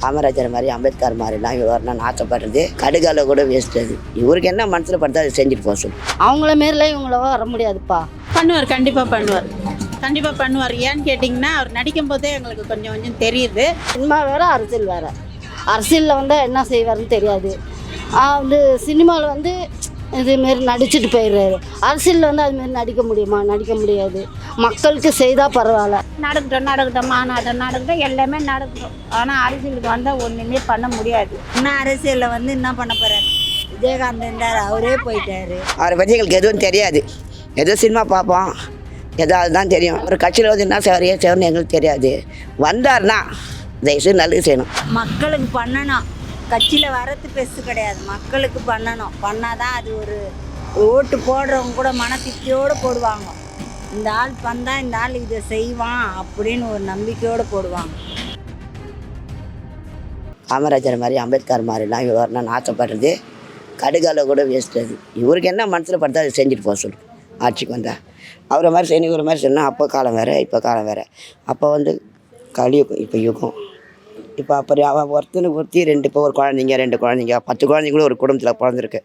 காமராஜர் மாதிரி அம்பேத்கர் மாதிரிலாம் இவர் வரணும்னு ஆசைப்படுறது கடுகால கூட வேஸ்ட் அது. இவருக்கு என்ன மனசில் படுத்தோ அதை செஞ்சுட்டு போக சொல்லு. அவங்கள மாரிலாம் இவங்கள வர முடியாதுப்பா. பண்ணுவார் கண்டிப்பாக பண்ணுவார். கண்டிப்பாக பண்ணுவார். ஏன்னு கேட்டிங்கன்னா அவர் நடிக்கும் போதே எங்களுக்கு கொஞ்சம் கொஞ்சம் தெரியுது. சினிமா வேற அரசியல் வேற. அரசியலில் வந்தால் என்ன செய்வாருன்னு தெரியாது. ஆ, வந்து சினிமாவில் வந்து இதுமாரி நடிச்சுட்டு போயிடுறாரு. அரசியலில் வந்து அதுமாரி நடிக்க முடியுமா? நடிக்க முடியாது. மக்களுக்கு செய்தால் பரவாயில்ல. நடக்கட்டும் நடக்கட்டும் மாநாட்டம் நடக்கட்டும் எல்லாமே நடக்கட்டும். ஆனால் அரசியலுக்கு வந்தால் ஒன்றுமே பண்ண முடியாது. இன்னும் அரசியலில் வந்து என்ன பண்ண போறாரு? விஜயகாந்த் இருந்தார் அவரே போயிட்டாரு. அவரை பற்றி எங்களுக்கு எதுவும் தெரியாது. ஏதோ சினிமா பார்ப்போம். ஏதோ அதுதான் தெரியும். ஒரு கட்சியில் வந்து என்ன செய்வார் ஏன் செய்வார்னு எங்களுக்கு தெரியாது. வந்தார்னா தயவுசெய்து நல்லது செய்யணும். மக்களுக்கு பண்ணணும். கட்சியில் வரது பெருசு கிடையாது. மக்களுக்கு பண்ணணும். பண்ணாதான் அது ஒரு ஓட்டு போடுறவங்க கூட மன போடுவாங்க. இந்த ஆள் பண்ணால் இந்த ஆள் இதை செய்வான் அப்படின்னு ஒரு நம்பிக்கையோடு போடுவாங்க. காமராஜர் மாதிரி அம்பேத்கர் மாதிரிலாம் இவர் வரணும்னு ஆசைப்படுறது கடுகால கூட வேஸ்ட் அது. இவருக்கு என்ன மனசில் படுத்தா அதை செஞ்சுட்டு போக சொல்லு. ஆட்சிக்கு வந்தா. அவரை மாதிரி செய்யணும் இவரை மாதிரி சொன்னால் அப்போ காலம் வேறு இப்போ காலம் வேறு. அப்போ வந்து கலியுகம் இப்போ யுகம். இப்போ அப்படி அவன் ஒருத்தனுக்கு ஒருத்தி ரெண்டு இப்போ ஒரு குழந்தைங்க ரெண்டு குழந்தைங்க பத்து குழந்தைங்க கூட ஒரு குடும்பத்தில் பிறந்திருக்கு.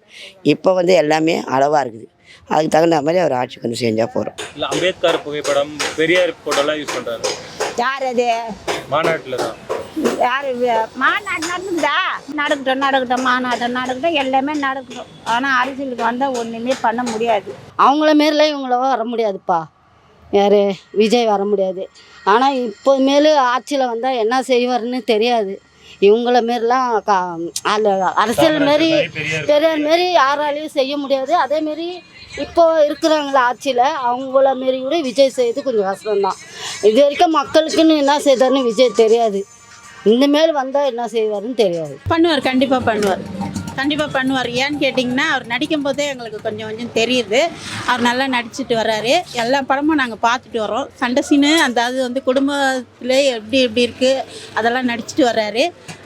இப்போ வந்து எல்லாமே அளவாக இருக்குது. அதுக்கு தகுந்த மாதிரி அவர் ஆட்சிக்கு வந்து செஞ்சால் போகிறோம் இல்லை அம்பேத்கர் புகைப்படம் பெரியார் போட்டோலாம் யூஸ் பண்ணுறாரு யார் அது? மாநாட்டில் தான். யார்? மாநாடு நடக்குதா நடக்கட்டும் நடக்கட்டும். மாநாட்டம் நடக்கட்டும் எல்லாமே நடக்கட்டும். ஆனால் அரசியலுக்கு வந்தால் ஒன்றுமே பண்ண முடியாது. அவங்கள மாரிலாம் இவங்கள வர முடியாதுப்பா. யார்? விஜய் வர முடியாது. ஆனால் இப்போ மேலு ஆட்சியில் வந்தால் என்ன செய்வாருன்னு தெரியாது. இவங்கள மாரிலாம் கா அரசியல் மாரி பெரியார் மாரி யாராலையும் செய்ய முடியாது. அதேமாரி இப்போ இருக்கிறாங்களா ஆட்சியில் அவங்கள மாரி கூட விஜய் செய்யறது கொஞ்சம் கஷ்டம்தான். இது வரைக்கும் மக்களுக்குன்னு என்ன செய்தாருன்னு விஜய் தெரியாது. இனிமேல் வந்தால் என்ன செய்வாருன்னு தெரியாது. பண்ணுவார் கண்டிப்பாக பண்ணுவார். கண்டிப்பாக பண்ணுவார் ஏன்னு கேட்டிங்கன்னா அவர் நடிக்கும் போதே எங்களுக்கு கொஞ்சம் கொஞ்சம் தெரியுது. அவர் நல்லா நடிச்சிட்டு வர்றாரு. எல்லா படமும் நாங்கள் பார்த்துட்டு வரோம் சண்டை சீனு அந்த அது வந்து குடும்பத்தில் எப்படி எப்படி இருக்குது அதெல்லாம் நடிச்சிட்டு வர்றாரு.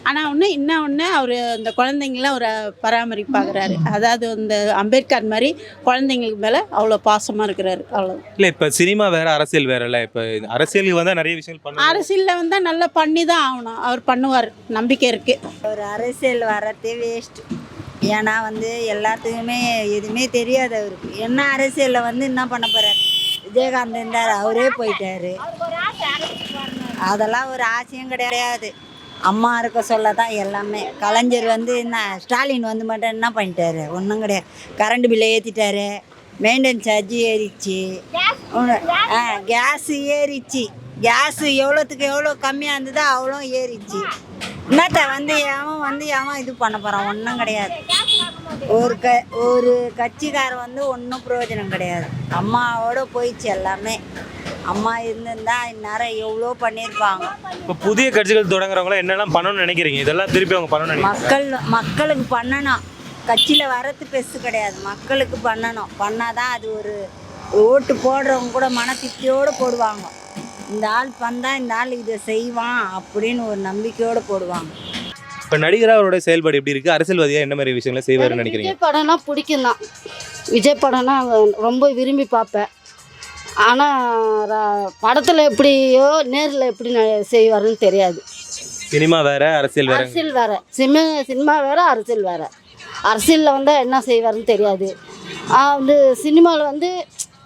ஆனால் ஒன்று இன்னும் ஒன்று அவர் இந்த குழந்தைங்களாம் ஒரு பராமரிப்பாகிறாரு. அதாவது இந்த அம்பேத்கர் மாதிரி குழந்தைங்களுக்கு மேலே அவ்வளோ பாசமாக இருக்கிறாரு. அவ்வளோ இல்லை இப்போ சினிமா வேற அரசியல் வேறல்ல. இப்போ அரசியலுக்கு வந்தால் நிறைய விஷயங்கள் பண்ணுவாங்க அரசியலில் வந்தால் நல்லா பண்ணி தான் ஆகணும். அவர் பண்ணுவார். நம்பிக்கை இருக்குது ஒரு அரசியல் வரதே வேஸ்ட் ஏன்னா வந்து எல்லாத்துக்குமே எதுவுமே தெரியாது அவருக்கு. என்ன அரசியலில் வந்து என்ன பண்ண போகிறார் விஜயகாந்த் இருந்தார் அவரே போயிட்டாரு. அதெல்லாம் ஒரு ஆசையும் கிடையாது. அம்மா இருக்க சொல்ல தான் எல்லாமே. கலைஞர் வந்து என்ன ஸ்டாலின் வந்து மட்டும் என்ன பண்ணிட்டாரு? ஒன்றும் கிடையாது. கரண்ட் பில்லை ஏற்றிட்டாரு மெயின்டெனன்ஸ் சார்ஜ் ஏறிச்சு. ஆ கேஸு ஏறிச்சு. கேஸு எவ்வளோத்துக்கு எவ்வளோ கம்மியாக இருந்ததோ அவ்வளோ ஏறிச்சு. என்னத்த வந்து எவன் வந்து எவன் இது பண்ண போகிறான் ஒன்றும் கிடையாது. ஒரு க ஒரு கட்சிக்காரன் வந்து ஒன்றும் பிரயோஜனம் கிடையாது. அம்மாவோட போயிடுச்சு எல்லாமே. அம்மா இருந்திருந்தா இந்நேரம் எவ்வளோ பண்ணியிருப்பாங்க. இப்போ புதிய கட்சிகள் தொடங்குறவங்களாம் என்னெல்லாம் பண்ணணும்னு நினைக்கிறீங்க? இதெல்லாம் திருப்பி அவங்க நினைக்கிறீங்க? மக்கள் மக்களுக்கு பண்ணணும். கட்சியில் வரது பெருசு கிடையாது. மக்களுக்கு பண்ணணும். பண்ணாதான் அது ஒரு ஓட்டு போடுறவங்க கூட மன திருப்தியோடு போடுவாங்க. இந்த ஆள் வந்தால் இந்த ஆள் இதை செய்வான் அப்படின்னு ஒரு நம்பிக்கையோடு போடுவாங்க. இப்போ நடிகராக அவரோட செயல்பாடு எப்படி இருக்குது அரசியல்வாதியாக என்ன மாதிரி விஷயங்களை செய்வாருன்னு நினைக்கிறீங்க? விஜய் படம்னா பிடிக்கும் தான். விஜய் படம்னா ரொம்ப விரும்பி பார்ப்பேன். ஆனால் படத்தில் எப்படியோ நேரில் எப்படி செய்வாருன்னு தெரியாது. சினிமா வேற அரசியல் வேற? அரசியல் வேற. சினிமா சினிமா வேற அரசியல் வேற. அரசியலில் வந்தால் என்ன செய்வாருன்னு தெரியாது. ஆ, வந்து சினிமாவில் வந்து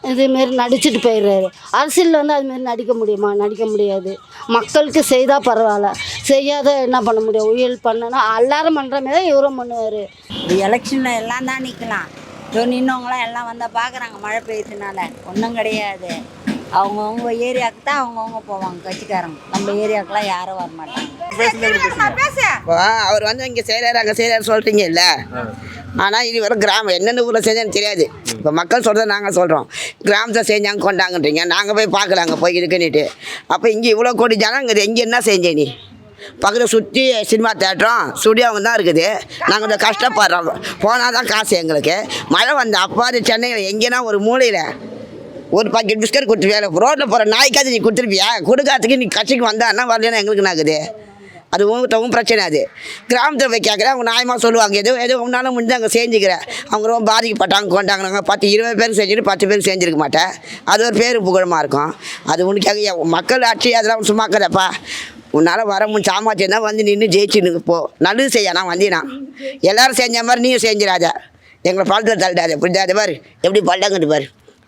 இதுமாரி நடிச்சுட்டு போயிடுறாரு. அரசியலில் வந்து அதுமாரி நடிக்க முடியுமா? நடிக்க முடியாது. மக்களுக்கு செய்தால் பரவாயில்ல. செய்யாத என்ன பண்ண முடியும்? உயல் பண்ணனா எல்லாரும் பண்ணுற மாரி தான் இவரும் பண்ணுவார். இந்த எலெக்ஷனில் எல்லாம் தான் நிற்கலாம் இதோ நின்னவங்களாம் எல்லாம் வந்தால் பார்க்குறாங்க மழை பெய்யுறதுனால ஒன்றும் கிடையாது. அவங்கவுங்க ஏரியாவுக்கு தான் அவங்கவுங்க போவாங்க கட்சிக்காரங்க. நம்ம ஏரியாவுக்குலாம் யாரும் வர மாட்டாங்க இப்போ அவர் வந்து இங்கே செய்கிறாரு அங்கே செய்கிறாரு சொல்கிறீங்க இல்லை ஆனால் இது வரை கிராமம் என்னென்ன ஊரில் செஞ்சேன்னு தெரியாது. இப்போ மக்கள் சொல்கிறத நாங்கள் சொல்கிறோம் கிராமத்தை செஞ்சாங்க கொண்டாங்கன்றீங்க. நாங்கள் போய் பார்க்கலாங்க போய் இருக்குன்னுட்டு. அப்போ இங்கே இவ்வளோ கோடி ஜனங்கிறது இங்கே என்ன செஞ்ச நீ? பக்கத்தில் சுற்றி சினிமா தேட்டரும் ஸ்டுடியோவும் தான் இருக்குது. நாங்கள் கொஞ்சம் கஷ்டப்படுறோம். போனால் தான் காசு எங்களுக்கு. மழை வந்த அப்பாது சென்னையில் எங்கேனா ஒரு மூலையில் ஒரு பாக்கெட் பிஸ்கட் கொடுத்துருவியா ரோட்டில் போகிற நாய்க்காவது நீ கொடுத்துருப்பியா? கொடுக்காததுக்கு நீ கட்சிக்கு வந்தான்னா வரலன்னா எங்களுக்கு நாக்குது அது உங்கள்கிட்டவும் பிரச்சனை அது. கிராமத்தில் போய் கேட்குறேன் அவங்க நியாயமாக சொல்லுவாங்க. எதுவும் எதுவும் உன்னால முடிஞ்சு அங்கே செஞ்சுக்கிறேன். அவங்க ரொம்ப பாதிக்கப்பட்டாங்க கொண்டாங்க பத்து இருபது பேர் செஞ்சுட்டு பத்து பேர் செஞ்சுருக்க மாட்டேன். அது ஒரு பேர் புகழமாக இருக்கும். அது உனக்காக என் மக்கள் ஆட்சி அதெல்லாம் சும்மா இருக்கிறப்பா. உன்னால் வர முடியும் சாமாச்சியம் தான் வந்து நின்று ஜெயிச்சுன்னு போ. நல்லது செய்ய நான் வந்தீனா. எல்லோரும் செஞ்ச மாதிரி நீயும் செஞ்சிடாத. எங்களை பழத்தில் தள்ளிடாத. புரிஞ்சா அது பாரு. எப்படி பள்ளங்கட்டு பாரு.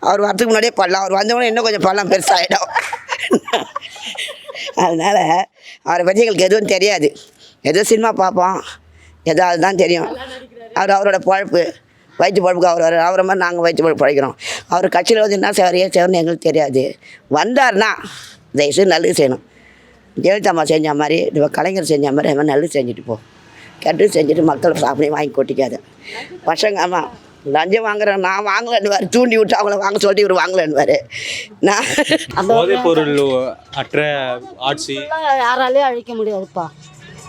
அவர் வரதுக்கு முன்னாடியே பள்ளம். அவர் வந்தவொடனே இன்னும் கொஞ்சம் பள்ளம் பெருசாகிடும் அதனால் அவரை பற்றி எங்களுக்கு எதுவும் தெரியாது. ஏதோ சினிமா பார்ப்போம். ஏதோ அதுதான் தெரியும். அவர் அவரோட பழப்பு. வயிற்று பழப்புக்கு அவர் அவரை மாதிரி நாங்கள் வயிற்று பழப்பு பழைக்கிறோம் அவர் கட்சியில் வந்து என்ன செய்வார்? செய்வார்னு எங்களுக்கு தெரியாது. வந்தார்னா தயவுசெய்து நல்லது செய்யணும். ஜெயலலிதா அம்மா செஞ்ச மாதிரி இப்போ கலைஞர் செஞ்ச மாதிரி அது மாதிரி நல்லது செஞ்சுட்டு போ. கெட்டு செஞ்சுட்டு மக்களை சாப்பிடையும் வாங்கி கொட்டிக்காது. பசங்க ஆமாம் லஞ்சம் வாங்குறேன். நான் வாங்கலன்னுவார் தூண்டி விட்டு அவங்கள வாங்க சொல்லிட்டு இவர் வாங்கலன்னுவார் நான் போதைப் பொருள் அற்ற ஆட்சி. யாராலையும் அழிக்க முடியாதுப்பா.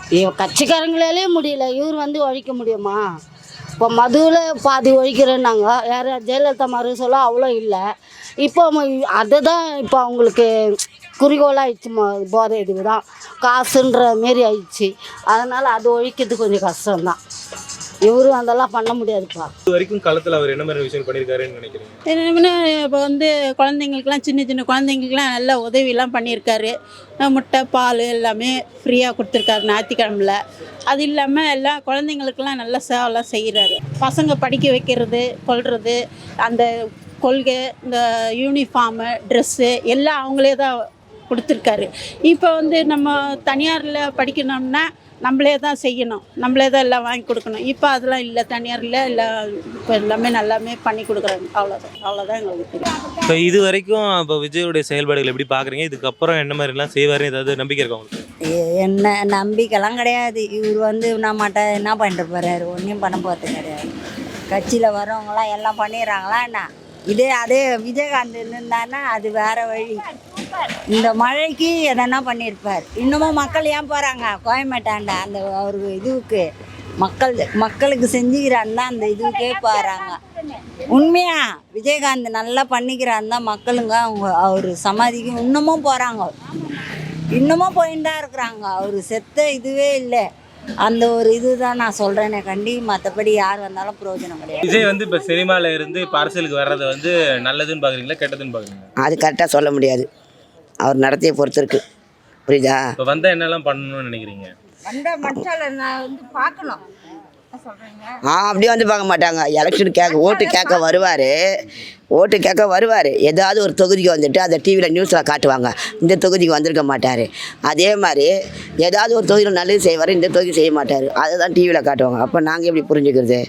இவ கட்சிக்காரங்களாலேயும் முடியல. இவர் வந்து அழிக்க முடியுமா? இப்போ மதுவில் பாதி ஒழிக்கிறேன்னாங்க. யார்? ஜெயலலிதா மறு சொல்ல அவ்வளோ இல்லை. இப்போ ம- அதுதான் இப்போ அவங்களுக்கு குறிக்கோளாக ஆயிடுச்சு ம போதை இதுக்கு தான் காசுன்ற மாரி ஆயிடுச்சு. அதனால் அது ஒழிக்கிறது கொஞ்சம் கஷ்டம்தான். இவரும் அதெல்லாம் பண்ண முடியாதுப்பா. இது வரைக்கும் களத்தில் அவர் என்ன மாதிரி விஷயம் பண்ணியிருக்காருன்னு நினைக்கிறீங்க? இப்போ வந்து குழந்தைங்களுக்குலாம் சின்ன சின்ன குழந்தைங்களுக்குலாம் நல்ல உதவியெல்லாம் பண்ணியிருக்காரு. முட்டை பால் எல்லாமே ஃப்ரீயாக கொடுத்துருக்காரு ஞாயிற்றுக்கிழமைல. அது இல்லாமல் எல்லா குழந்தைங்களுக்கெல்லாம் நல்ல சேவைலாம் செய்கிறாரு பசங்க படிக்க வைக்கிறது கொள்வது அந்த கொள்கை இந்த யூனிஃபார்மு ட்ரெஸ்ஸு எல்லாம் அவங்களே தான் கொடுத்துருக்காரு. இப்போ வந்து நம்ம தனியாரில் படிக்கணும்னா நம்மளே தான் செய்யணும். நம்மளே தான் எல்லாம் வாங்கி கொடுக்கணும். இப்போ அதெல்லாம் இல்லை தனியாரில் எல்லாம் இப்போ எல்லாமே நல்லாமே பண்ணி கொடுக்குறாங்க. அவ்வளோதான் அவ்வளோதான் எங்களுக்கு தெரியும். இப்போ இது வரைக்கும் இப்போ விஜயோடைய செயல்பாடுகள் எப்படி பார்க்குறீங்க இதுக்கப்புறம் என்ன மாதிரிலாம் செய்வாருன்னு ஏதாவது நம்பிக்கை இருக்கா உங்களுக்கு? என்ன நம்பிக்கைலாம் கிடையாது. இவர் வந்து நம்மகிட்ட என்ன பண்ணிட்டு போறாரு? ஒன்றும் பண்ண போகிறது கிடையாது. கட்சியில் வரவங்களாம் எல்லாம் பண்ணிடுறாங்களா என்ன? இதே அதே விஜயகாந்த் இருந்தாருன்னா அது வேற வழி. இந்த மழைக்கு எதனா பண்ணியிருப்பார் இன்னமும் மக்கள் ஏன் போகிறாங்க கோயம்பேட்டாண்ட அந்த அவர் இதுவுக்கு. மக்கள் மக்களுக்கு செஞ்சுக்கிறான்னு தான் அந்த இதுவுக்கே போகிறாங்க உண்மையா? விஜயகாந்த் நல்லா பண்ணிக்கிறான்னு தான் மக்களுங்க அவங்க அவர் சமாதிக்கு இன்னமும் போகிறாங்க இன்னமும் போயின்னு தான் இருக்கிறாங்க. அவர் செத்த இதுவே இல்லை. அந்த ஒரு இதுதான் நான் சொல்கிறேனே கண்டி. மற்றபடி யார் வந்தாலும் பிரயோஜனம் கிடையாது. விஜய் வந்து இப்போ சினிமாவில் இருந்து இப்போ அரசியலுக்கு வர்றது வந்து நல்லதுன்னு பார்க்குறீங்களா கெட்டதுன்னு பார்க்குறீங்களா அது கரெக்டாக சொல்ல முடியாது. அவர் நடத்தையை பொறுத்து இருக்கு. புரியுதா? இப்போ வந்தால் என்னெல்லாம் பண்ணணும்னு நினைக்கிறீங்க? வந்த மக்களை நான் வந்து பார்க்கணும். ஆ அப்படியே வந்து பார்க்க மாட்டாங்க. எலெக்ஷன் கேட்க ஓட்டு கேட்க வருவார். ஓட்டு கேட்க வருவார். ஏதாவது ஒரு தொகுதிக்கு வந்துட்டு அதை டிவியில் நியூஸில் காட்டுவாங்க. இந்த தொகுதிக்கு வந்திருக்க மாட்டார். அதே மாதிரி ஏதாவது ஒரு தொகுதியில் நல்லது செய்வார் இந்த தொகுதி செய்ய மாட்டார். அதை தான் டிவியில் காட்டுவாங்க. அப்போ நாங்கள் எப்படி புரிஞ்சுக்கிறது?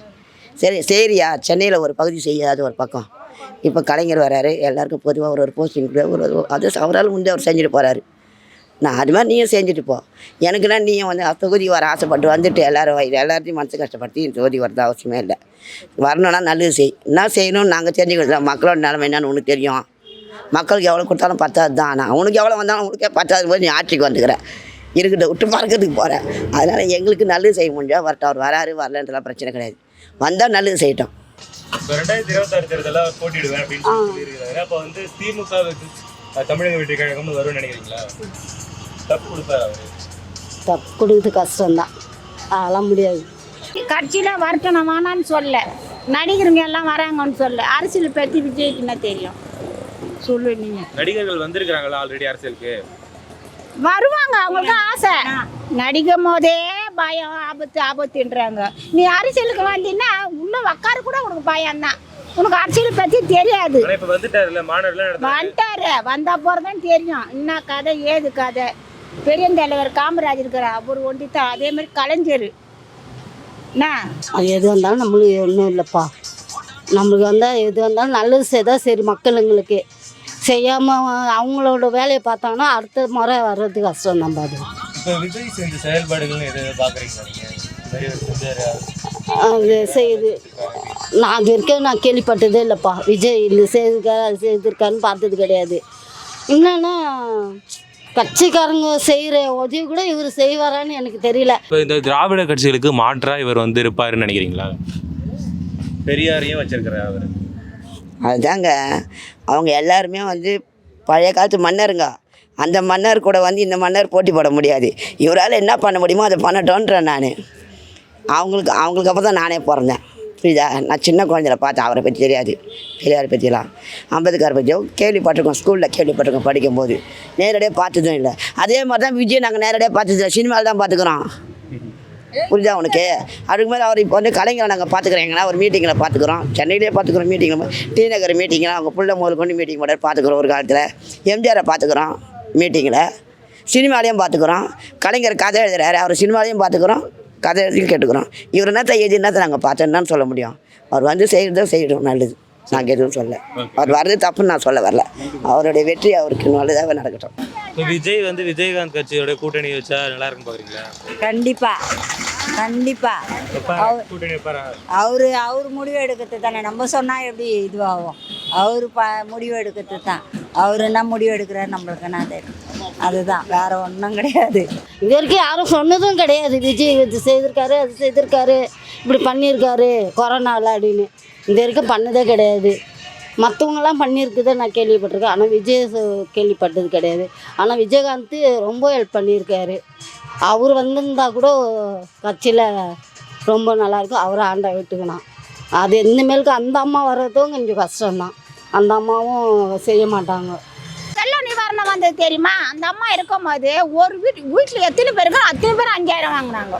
சரி சரியா? சென்னையில் ஒரு பகுதி செய்யாத ஒரு பக்கம். இப்போ கலைஞர் வராரு எல்லாருக்கும் பொதுவாக ஒரு ஒரு போஸ்டிங் ஒரு ஒரு- அது அவரால் முந்தைய அவர் செஞ்சுட்டு போகிறாரு நான் அது மாதிரி நீயும் செஞ்சுட்டு போ. எனக்குன்னா நீயும் வந்து தொகுதி வர ஆசைப்பட்டு வந்துட்டு எல்லாரும் எல்லாத்தையும் மனசு கஷ்டப்படுத்தி தொகுதி வரது அவசியமே இல்லை. வரணும்னா நல்லது செய். என்ன செய்யணும்னு நாங்கள் தெரிஞ்சுக்கிட்டோம் மக்களோட நிலைமை என்னன்னு உனக்கு தெரியும். மக்களுக்கு எவ்வளோ கொடுத்தாலும் பத்தாது தான். ஆனால் உனக்கு எவ்வளோ வந்தாலும் உனக்கே பத்தாது போது நீ ஆட்சிக்கு வந்துக்கிறேன் இருக்கட்டும் விட்டு பார்க்கறதுக்கு போகிறேன் அதனால் எங்களுக்கு நல்லது செய்ய முடிஞ்சால் வரட்டும். அவர் வராரு வரலன்றலாம் பிரச்சனை கிடையாது. வந்தால் நல்லது செய்யட்டும். இப்போ ரெண்டாயிரத்தி இருபத்தாறு தேர்தலில் போட்டிடுவேன் அப்படின்னு சொல்லி சொல்லியிருக்காரு அப்போ வந்து திமுக தமிழக வெற்றி கழகம்னு வரும்னு நினைக்கிறீங்களா? தப்பு கொடுப்பாரு அவர்? தப்பு கொடுக்குறது கஷ்டம்தான். அதெல்லாம் முடியாது. கட்சியில் வரட்டும் நான் வேணான்னு சொல்ல. நடிகருங்க எல்லாம் வராங்கன்னு சொல்ல. அரசியல் பற்றி விஜய்க்கு என்ன தெரியும்? சொல்லு நீங்க. நடிகர்கள் வந்திருக்கிறாங்களா ஆல்ரெடி அரசியலுக்கு? வருவாங்க அவங்களுக்கு ஆசை. நடிக்கும் போதே பயம் ஆபத்து ஆபத்துன்றாங்க. நீ அரசியலுக்கு வந்தீங்கன்னா உள்ள உக்கார கூட உனக்கு பயம் தான் உனக்கு அரசியல் பற்றி தெரியாது. வந்துட்டாரு. வந்தா போறதான் தெரியும். என்ன கதை ஏது கதை? பெரிய தலைவர் காமராஜ் இருக்கிறார். அவர் ஒண்டி தான் அதே மாதிரி கலைஞர். என்ன? அது எது வந்தாலும் நம்மளுக்கு ஒன்றும் இல்லைப்பா. நம்மளுக்கு வந்தால் எது வந்தாலும் நல்லது செய்தால் சரி மக்களுங்களுக்கு. செய்யாமல் அவங்களோட வேலையை பார்த்தாங்கன்னா அடுத்த முறை வர்றது கஷ்டம் நம்ம அது செயல்பாடுகள் செய்யுது நான் அது வரைக்கும் நான் கேள்விப்பட்டதே இல்லைப்பா. விஜய் இது செய்திருக்காரு அது செய்திருக்காருன்னு பார்த்தது கிடையாது. என்னன்னா கட்சிக்காரங்க செய்கிற உதவி கூட இவர் செய்வாரான்னு எனக்கு தெரியல. இப்போ இந்த திராவிட கட்சிகளுக்கு மாற்றா இவர் வந்து இருப்பாருன்னு நினைக்கிறீங்களா? பெரியாரையும் வச்சிருக்கிறார் அவர். அதுதாங்க. அவங்க எல்லாருமே வந்து பழைய காலத்து மன்னருங்க. அந்த மன்னர் கூட வந்து இந்த மன்னர் போட்டி போட முடியாது. இவரால் என்ன பண்ண முடியுமோ அதை பண்ணட்டோன்றேன் நான். அவங்களுக்கு அவங்களுக்கு அப்போ தான் நானே பிறந்தேன். புரியுதா? நான் சின்ன குழந்தையில பார்த்தேன் அவரை பற்றி தெரியாது. பெரியார் பற்றிலாம் அம்பேத்கர் பற்றியும் கேள்விப்பட்டிருக்கோம் ஸ்கூலில் கேள்விப்பட்டிருக்கோம் படிக்கும்போது. நேரடியாக பார்த்ததும் இல்லை. அதே மாதிரி தான் விஜய் நாங்கள் நேரடியாக பார்த்தது சினிமாவில் தான் பார்த்துக்குறோம். புரியுதா உனக்கு? அதுக்கு மேலே அவர் இப்போ வந்து கலைஞரை நாங்கள் பார்த்துக்குறோம். எங்கன்னா ஒரு மீட்டிங்கில் பார்த்துக்குறோம். சென்னையிலே பார்த்துக்குறோம் மீட்டிங்கில் டி நகர் மீட்டிங்கில் அவங்க பிள்ளை முதல் கொண்டு மீட்டிங் போட்டு பார்த்துக்குறோம் ஒரு காலத்தில். எம்ஜிஆரை பார்த்துக்குறோம் மீட்டிங்கில் சினிமாலையும் பார்த்துக்குறோம். கலைஞர் கதை எழுதுறாரு அவர் சினிமாலையும் பார்த்துக்குறோம். கதை எழுதியும் கேட்டுக்கிறோம். இவர் என்னத்தை எழுதி என்னத்தை நாங்கள் பார்த்தோன்னு சொல்ல முடியும். அவர் வந்து செய்கிறதோ செய்யணும் நல்லது. நாங்கள் எதுவும் சொல்ல. அவர் வர்றது தப்புன்னு நான் சொல்ல வரல. அவருடைய வெற்றி அவருக்கு நல்லதாக நடக்கட்டும். இப்போ விஜய் வந்து விஜயகாந்த் கட்சியோட கூட்டணி வச்சா நல்லா இருக்கும் பாக்குறீங்களா? கண்டிப்பா. கண்டிப்பா. எப்ப கூட்டணி வைப்பாரா? அவரு அவர் முடிவு எடுக்கிறது தானே. நம்ம சொன்னால் எப்படி இதுவாகும்? அவர் ப முடிவு எடுக்கிறது தான். அவர் என்ன முடிவு எடுக்கிறாரு நம்மளுக்கு என்ன தெரியும். அதுதான். வேற ஒன்றும் கிடையாது. இது வரைக்கும் யாரும் சொன்னதும் கிடையாது. விஜய் இது செய்திருக்காரு அது செய்திருக்காரு இப்படி பண்ணியிருக்காரு கொரோனாவில் அப்படின்னு. இது வரைக்கும் பண்ணதே கிடையாது. மற்றவங்களாம் பண்ணியிருக்குதே நான் கேள்விப்பட்டிருக்கேன். ஆனால் விஜய் கேள்விப்பட்டது கிடையாது. ஆனால் விஜயகாந்த் ரொம்ப ஹெல்ப் பண்ணியிருக்காரு. அவர் வந்திருந்தா கூட கட்சியில் ரொம்ப நல்லாயிருக்கும். அவரை ஆண்டை விட்டுக்கணும். அது இனிமேலுக்கு அந்த அம்மா வர்றதும் கொஞ்சம் கஷ்டம்தான். அந்த அம்மாவும் செய்ய மாட்டாங்க. நிவாரணம் வந்தது தெரியுமா? அந்த அம்மா இருக்கும்போது ஒரு வீட்டு வீட்டில் எத்தனை பேருக்கு அத்தனை பேர் அஞ்சாயிரம் வாங்கினாங்க.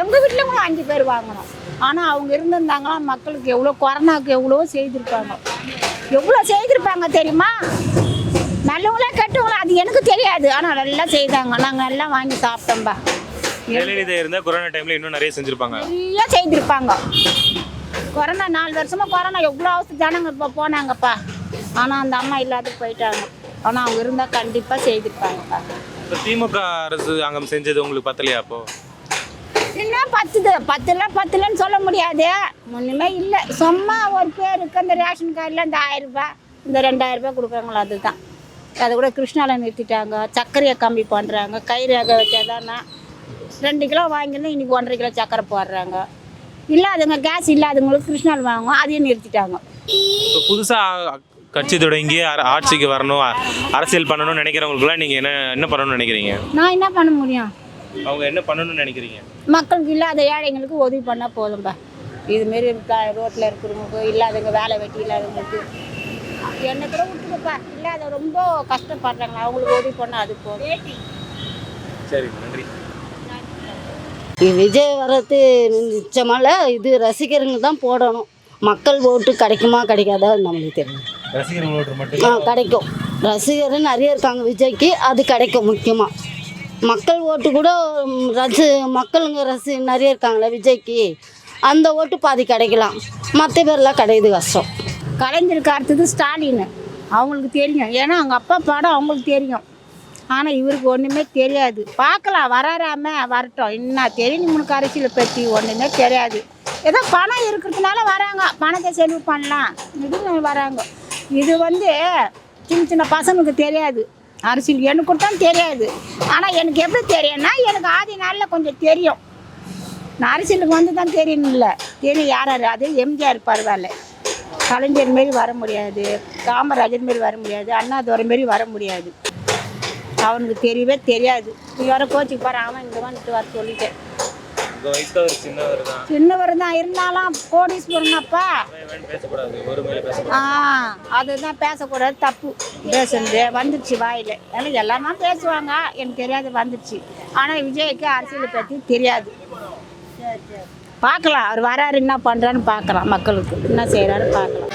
எங்கள் வீட்டில் கூட அஞ்சு பேர் வாங்கினோம். ஆனால் அவங்க இருந்திருந்தாங்கன்னா மக்களுக்கு எவ்வளோ கொரோனாவுக்கு எவ்வளோ செய்திருப்பாங்க. எவ்வளோ செய்திருப்பாங்க தெரியுமா? நல்லவங்களா கெட்டவங்களா அது எனக்கு தெரியாது. ஆனால் நல்லா செய்தாங்க. நாங்கள் எல்லாம் வாங்கி சாப்பிட்டோம்பா. ஜெயலலிதா இருந்தா கொரோனா டைம்ல இன்னும் நிறைய செஞ்சிருப்பாங்க. நிறைய செய்திருப்பாங்க. கொரோனா நாலு வருஷமா கொரோனா எவ்வளோ அவசர ஜனங்க இப்போ போனாங்கப்பா. ஆனால் அந்த அம்மா இல்லாத போயிட்டாங்க. ஆனால் அவங்க இருந்தால் கண்டிப்பாக செய்திருப்பாங்கப்பா இப்போ திமுக அரசு அங்கம் செஞ்சது உங்களுக்கு பத்தலையா அப்போ? என்ன பத்துது. பத்துலாம் பத்துலன்னு சொல்ல முடியாது. ஒன்றுமே இல்லை. சும்மா ஒரு பேருக்கு அந்த ரேஷன் கார்டில் இந்த ஆயிரம் ரூபாய் இந்த ரெண்டாயிரம் ரூபாய் கொடுக்குறாங்களோ அதுதான். அதை கூட கிருஷ்ணாவில் நிறுத்திட்டாங்க. சர்க்கரையை கம்மி பண்ணுறாங்க கை ரேகை வச்சாதானா? ரெண்டு கிலோ வாங்கினா இன்னைக்கு ஒன்றரை கிலோ சர்க்கரை போடுறாங்க. இல்லாதவங்க கேஸ் இல்லாதவங்களுக்கு கிருஷ்ணாவில் வாங்குவோம் அதையும் நிறுத்திட்டாங்க. இப்போ புதுசா கட்சி தொடங்கி அர- ஆட்சிக்கு வரணும் அ- அரசியல் பண்ணணும்னு நினைக்கிறவங்களுக்குலாம் நீங்க என்ன என்ன பண்ணணும்னு நினைக்கிறீங்க? நான் என்ன பண்ண முடியும்? அவங்க என்ன பண்ணணும்னு நினைக்கிறீங்க? மக்களுக்கு இல்லாத ஏழைங்களுக்கு உதவி பண்ணால் போதும்பா. இதுமாரி ரோட்டில் இருக்கிறவங்களுக்கு இல்லாதவங்க வேலை வெட்டி இல்லாதவங்களுக்கு. என்னை கூட விட்டுருப்பா. இல்லாத ரொம்ப கஷ்டப்படுறாங்க. அவங்களுக்கு உதவி பண்ணால் அது போதும். சரி நன்றி. இது விஜய் வர்றது நிச்சயமால இது ரசிகருங்க தான் போடணும். மக்கள் ஓட்டு கிடைக்குமா கிடைக்காதா நம்மளுக்கு தெரியும் ஆ கிடைக்கும். ரசிகர் நிறைய இருக்காங்க விஜய்க்கு. அது கிடைக்கும் முக்கியமாக மக்கள் ஓட்டு கூட ரசி மக்களுங்க ரசி நிறைய இருக்காங்களே விஜய்க்கு. அந்த ஓட்டு பாதி கிடைக்கலாம். மற்ற பேர்லாம் கிடையாது கஷ்டம். கலைஞருக்கு அடுத்தது ஸ்டாலின். அவங்களுக்கு தெரியும். ஏன்னா அவங்க அப்பா படம் அவங்களுக்கு தெரியும். ஆனால் இவருக்கு ஒன்றுமே தெரியாது. பார்க்கலாம் வராராம வரட்டும். என்ன தெரியும் உனக்கு அரசியலை பற்றி ஒன்றுமே தெரியாது. ஏதோ பணம் இருக்கிறதுனால வராங்க. பணத்தை செலவு பண்ணலாம். இது வராங்க. இது வந்து சின்ன சின்ன பசங்களுக்கு தெரியாது. அரசியல் எனக்கு தான் தெரியாது. ஆனால் எனக்கு எப்படி தெரியும்னா எனக்கு ஆதி நாளில் கொஞ்சம் தெரியும். நான் அரசியலுக்கு வந்து தான் தெரியும் இல்லை தெரியும் யார் யார் அது எம்ஜிஆர் பரவாயில்ல. கலைஞர் மாரி வர முடியாது. காமராஜர் மாரி வர முடியாது. அண்ணாதுரை மாரி வர முடியாது. அவனுக்கு தெரியவே தெரியாது. நீ வர கோச்சுக்கு பாரு அவன் இங்கே வந்துட்டு வர சொல்லிட்டேன். உங்க வயசுல ஒரு சின்னவர் தான். சின்னவர் தான். இருந்தாலும் கோடீஸ்வரனப்பா. வேணும் பேசக்கூடாது. ஒரு மேல பேசக்கூடாது. ஆ அதுதான் பேசக்கூடாது. தப்பு. பேசுனது வந்துடுச்சு வாயில். ஏன்னா எல்லாமே பேசுவாங்க. எனக்கு தெரியாது வந்துடுச்சு ஆனால் விஜய்க்கு அரசியலை பற்றி தெரியாது. பார்க்கலாம். அவர் வராரு என்ன பண்ணுறான்னு பார்க்கலாம். மக்களுக்கு என்ன செய்கிறாரு பார்க்கலாம்.